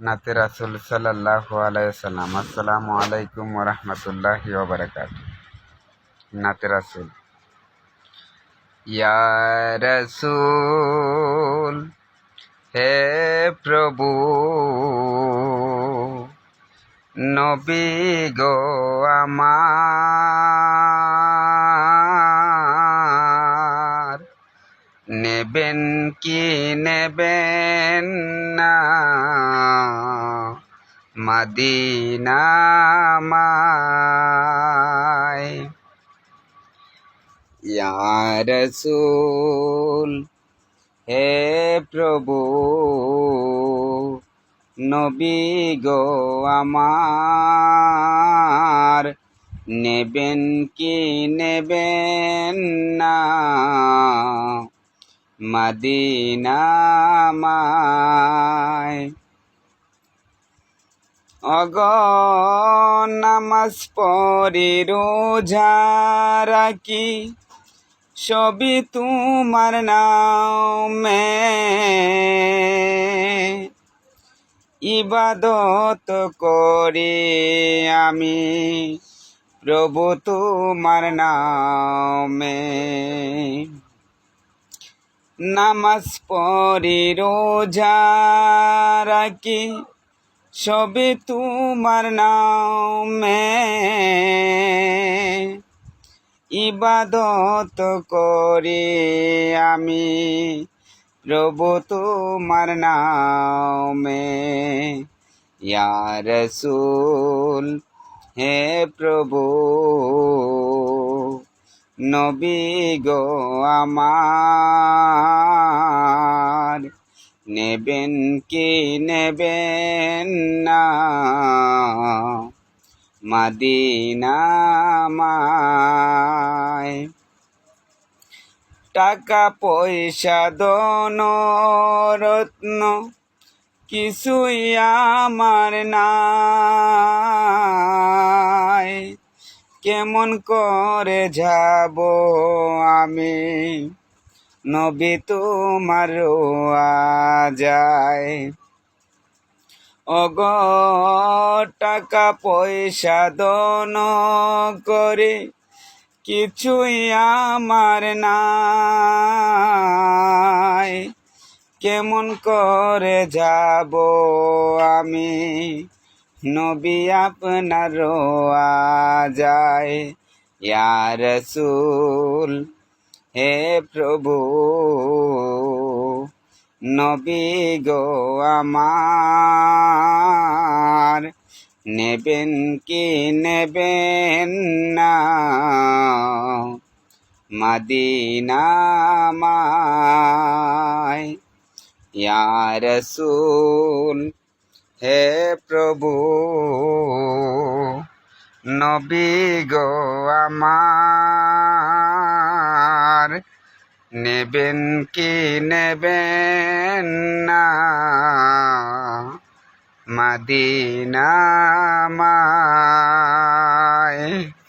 নাতে রাসুল সাল্লাহ আলাইসাল্লাম আসসালামু আলাইকুম ওরহমতুল্লাহি ওবরাকাত নাতে রাসুল। ইয়া রসুল, হে প্রভু, নবী গো আমার নেবেন কি নেবেন না? ইয়া রসুল, হে প্রভু, নবী গো আমার, নেবেন কি নেবেন না? মদিনামায়। অগ নামাজ পড়ি রোজা রাখি তোমার নামে। ইবাদত করি আমি প্রভু তোমার নামে। নামাজ পড়ি রোজা রাখি, সবে তোমার নামে। ইবাদত করি আমি, প্রভু তোমার নামে। ইয়া রসুল, হে প্রভু, নবী গো আমার। নেবেন কি নেবেন না? মাদিনামায় টাকা পয়সা দন রত্ন কিছুই আমার নাই। কেমন করে যাব আমি? নবী তোমার যায় অগ টাকা পয়সা দন করে কিছুই আমার নাই। কেমন করে যাব আমি? নবী আপনার যায় ইয়া রসুল হে প্রভু, নবী গো আমার, নেবেন কি নেবেন না? মদিনামায় রসুল, হে প্রভু, নবী গো আমার। নেবেন কি নেবেন না? মাদিনামায়